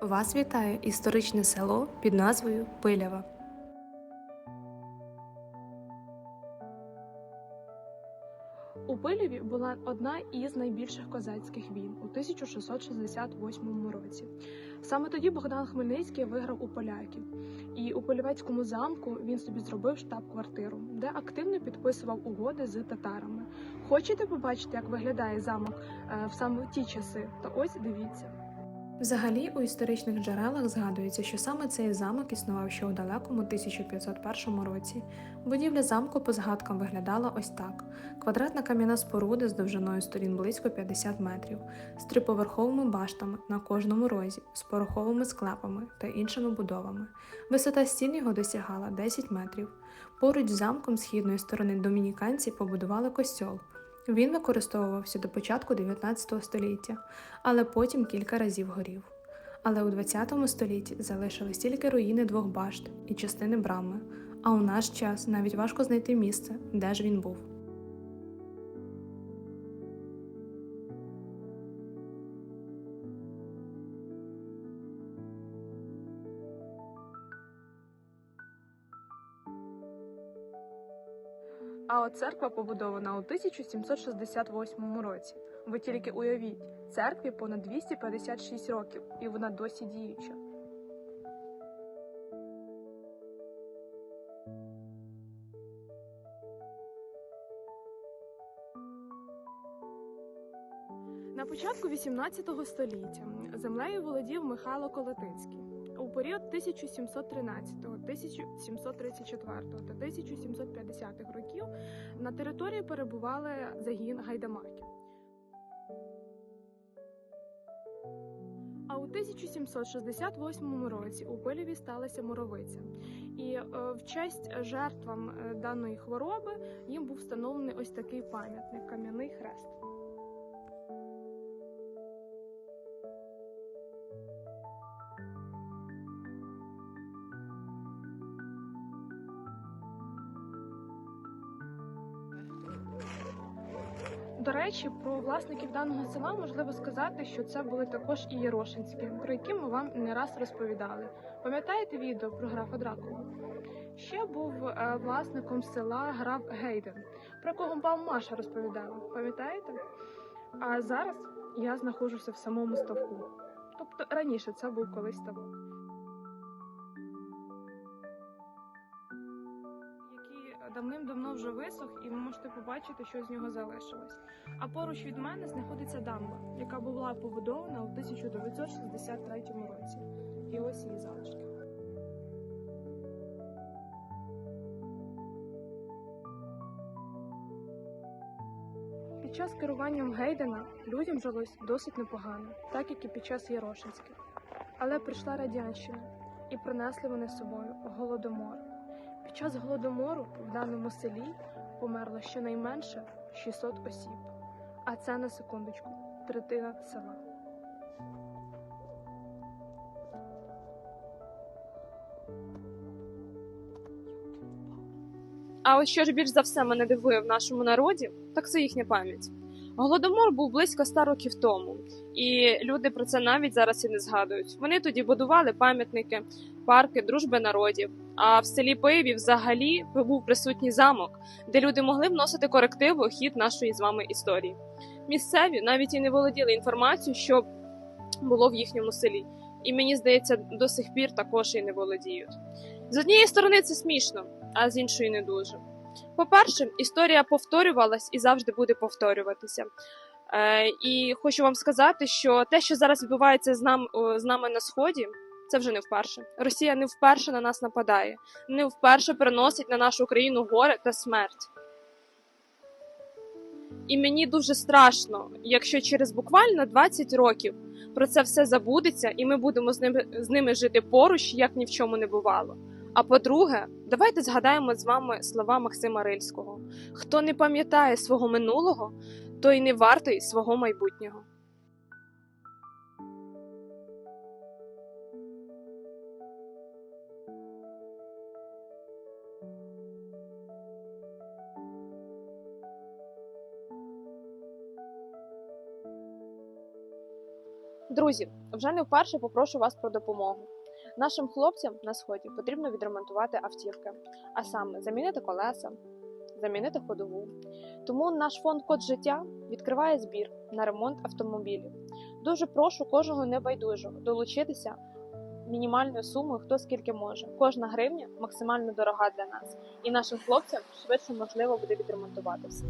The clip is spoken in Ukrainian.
Вас вітає історичне село під назвою Пилява. У Пилєві була одна із найбільших козацьких війн у 1668 році. Саме тоді Богдан Хмельницький виграв у поляків, і у Полівецькому замку він собі зробив штаб-квартиру, де активно підписував угоди з татарами. Хочете побачити, як виглядає замок е, в саме ті часи? То ось дивіться. Взагалі, у історичних джерелах згадується, що саме цей замок існував ще у далекому 1501 році. Будівля замку по згадкам виглядала ось так: квадратна кам'яна споруда з довжиною сторін близько 50 метрів, з триповерховими баштами на кожному розі, з пороховими склепами та іншими будовами. Висота стін його досягала 10 метрів. Поруч з замком східної сторони домініканці побудували костьол. Він використовувався до початку 19 століття, але потім кілька разів горів. Але у 20 столітті залишились тільки руїни двох башт і частини брами, а у наш час навіть важко знайти місце, де ж він був. А от церква побудована у 1768 році. Ви тільки уявіть, церкві понад 256 років, і вона досі діюча. На початку 18 століття землею володів Михайло Колотицький. У період 1713, 1734 та 1750 років на території перебували загін гайдамаків. А у 1768 році у Пилєві сталася моровиця, і е, в честь жертвам е, даної хвороби їм був встановлений ось такий пам'ятник кам'яний хрест. До речі, про власників даного села можливо сказати, що це були також і Ярошинські, про які ми вам не раз розповідали. Пам'ятаєте відео про графа Дракулу? Ще був е, власником села граф Гейден, про кого вам Маша розповідала. Пам'ятаєте? А зараз я знаходжуся в самому ставку. Тобто раніше це був колись ставок. Давним-давно вже висох, і ви можете побачити, що з нього залишилось. А поруч від мене знаходиться дамба, яка була побудована у 1963 році. І ось її залишки. Під час керуванням Гейдена людям жилось досить непогано, так як і під час Ярошинських. Але прийшла радянщина і принесли вони з собою голодомор. Під час голодомору в даному селі померло щонайменше 600 осіб, а це на секундочку третина села. А ось що ж більш за все мене дивує в нашому народі, так це їхня пам'ять. Голодомор був близько ста років тому, і люди про це навіть зараз і не згадують. Вони тоді будували пам'ятники, парки, дружби народів. А в селі Пиєві взагалі був присутній замок, де люди могли вносити корективи у хід нашої з вами історії. Місцеві навіть і не володіли інформацією, що було в їхньому селі, і мені здається, до сих пір також і не володіють. З однієї сторони це смішно, а з іншої не дуже. По-перше, історія повторювалась і завжди буде повторюватися. Е, і хочу вам сказати, що те, що зараз відбувається з, нам, з нами на сході, це вже не вперше. Росія не вперше на нас нападає, не вперше приносить на нашу країну горе та смерть. І мені дуже страшно, якщо через буквально 20 років про це все забудеться, і ми будемо з ними, з ними жити поруч, як ні в чому не бувало. А по-друге, давайте згадаємо з вами слова Максима Рильського: хто не пам'ятає свого минулого, той не вартий свого майбутнього. Друзі, вже не вперше попрошу вас про допомогу. Нашим хлопцям на сході потрібно відремонтувати автівки, а саме замінити колеса, замінити ходову. Тому наш фонд Код життя відкриває збір на ремонт автомобілів. Дуже прошу кожного небайдужого долучитися мінімальною сумою, хто скільки може. Кожна гривня максимально дорога для нас, і нашим хлопцям швидше можливо буде відремонтувати все.